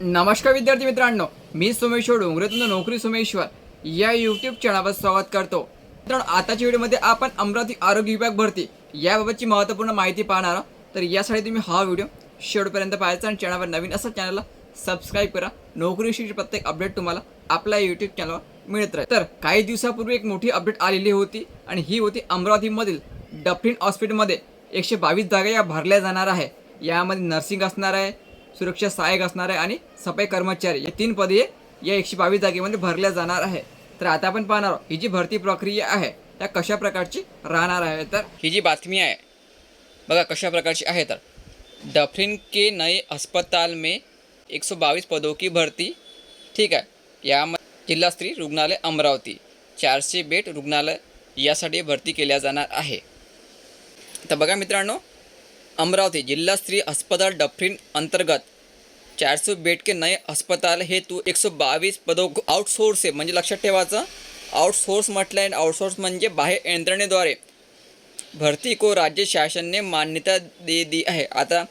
नमस्कार विद्यार्थी मित्रांनो मी सोमेश्वर डोंगरेतून नोकरी सोमेश्वर. या यूट्यूब चॅनलवर स्वागत करतो. मित्रांनो आताच्या व्हिडिओमध्ये आपण अमरावती आरोग्य विभाग भरती याबाबतची महत्त्वपूर्ण माहिती पाहणार आहोत. तर यासाठी तुम्ही हा व्हिडिओ शेवटपर्यंत पाहायचा आणि चॅनलवर नवीन असं चॅनलला सबस्क्राईब करा. नोकरीविषयीची प्रत्येक अपडेट तुम्हाला आपल्या यूट्यूब चॅनलवर मिळत राहील. तर काही दिवसापूर्वी एक मोठी अपडेट आलेली होती आणि ही होती अमरावतीमधील डफिन हॉस्पिटलमध्ये एकशे बावीस जागा या भरल्या जाणार आहे. यामध्ये नर्सिंग असणार आहे सुरक्षा सहाय्यक असणार आहे आणि सफाई कर्मचारी या तीन पदे या एकशे बावीस जागेमध्ये भरल्या जाणार आहे. तर आता आपण पाहणार आहोत ही जी भरती प्रक्रिया आहे त्या कशा प्रकारची राहणार आहे? तर ही जी बातमी आहे बघा कशा प्रकारची आहे तर. डफरिन के नए अस्पताल में एक सौ बावीस पदों की भरती ठीक आहे. यामध्ये जिल्हा स्त्री रुग्णालय अमरावती चारशे बेड रुग्णालय यासाठी भरती केल्या जाणार आहे. तर बघा मित्रांनो अमरावती जिल्हा स्त्री अस्पताल डफरीन अंतर्गत चार सौ बेड के नए अस्पताल हेतू एक सौ बावीस पदों आउटसोर्स आहे. म्हणजे लक्षात ठेवायचं आउटसोर्स म्हटलं आहे आउटसोर्स म्हणजे बाह्य यंत्रणेद्वारे भरती को राज्य शासनने मान्यता दे दी आहे. आता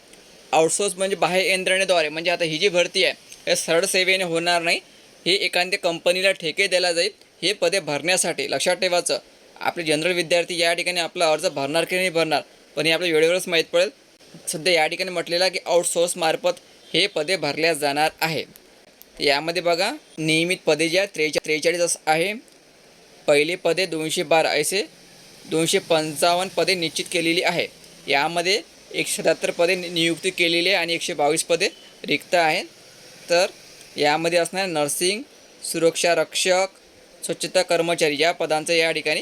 आउटसोर्स म्हणजे बाह्य यंत्रणेद्वारे म्हणजे आता ही जी भरती आहे हे सरळ सेवेने होणार नाही. हे एखाद्या कंपनीला ठेके दिला जाईल हे पदे भरण्यासाठी. लक्षात ठेवायचं आपले जनरल विद्यार्थी या ठिकाणी आपला अर्ज भरणार की नाही भरणार? पण हे आपल्या वेळेवरच माहीत पडेल. सध्या या ठिकाणी म्हटलेलं की आउटसोर्समार्फत हे पदे भरल्या जाणार आहे यामध्ये बघा नियमित पदे ज्या आहेत त्रेचा त्रेचाळीस आहे. पहिली पदे दोनशे बारा असे दोनशे पंचावन्न पदे निश्चित केलेली आहे. यामध्ये एकशे सत्याहत्तर पदे नियुक्ती केलेली आहे आणि एकशे बावीस पदे रिक्त आहेत. तर यामध्ये असणार नर्सिंग सुरक्षा रक्षक स्वच्छता कर्मचारी या पदांचा या ठिकाणी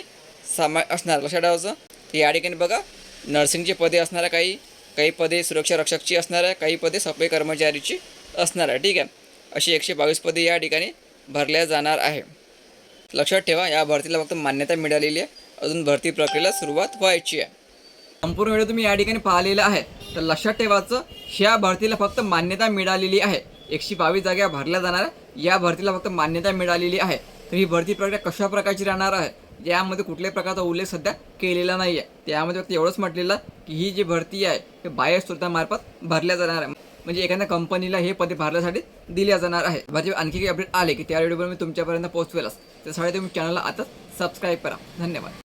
समा असणार. लक्षात ठेवायचं. या ठिकाणी बघा नर्सिंगची पदे असणार आहे काही काही पदे सुरक्षा रक्षकची असणार आहे काही पदे सफाई कर्मचारीची असणार आहे ठीक आहे? अशी एकशे बावीस पदे या ठिकाणी भरल्या जाणार आहे. लक्षात ठेवा या भरतीला फक्त मान्यता मिळालेली आहे. अजून भरती प्रक्रियेला सुरुवात व्हायची आहे. संपूर्ण वेळ तुम्ही या ठिकाणी पाहिलेला आहे. तर लक्षात ठेवायचं ह्या भरतीला फक्त मान्यता मिळालेली आहे. एकशे बावीस जागा भरल्या जाणार आहे. या भरतीला फक्त मान्यता मिळालेली आहे. तर ही भरती प्रक्रिया कशा प्रकारची राहणार आहे? यामध्ये कुठल्याही प्रकारचा उल्लेख सध्या केलेला नाही आहे त्यामध्ये फक्त एवढंच म्हटलेलं की ही जी भरती आहे हे बाह्य स्रोतामार्फत भरल्या जाणार आहे. म्हणजे एखाद्या कंपनीला हे पदे भरण्यासाठी दिल्या जाणार आहे. माझे आणखी काही अपडेट आले की त्या व्हिडिओवर मी तुमच्यापर्यंत पोहोचवेलच. त्यासाठी तुम्ही चॅनलला आता सबस्क्राईब करा. धन्यवाद.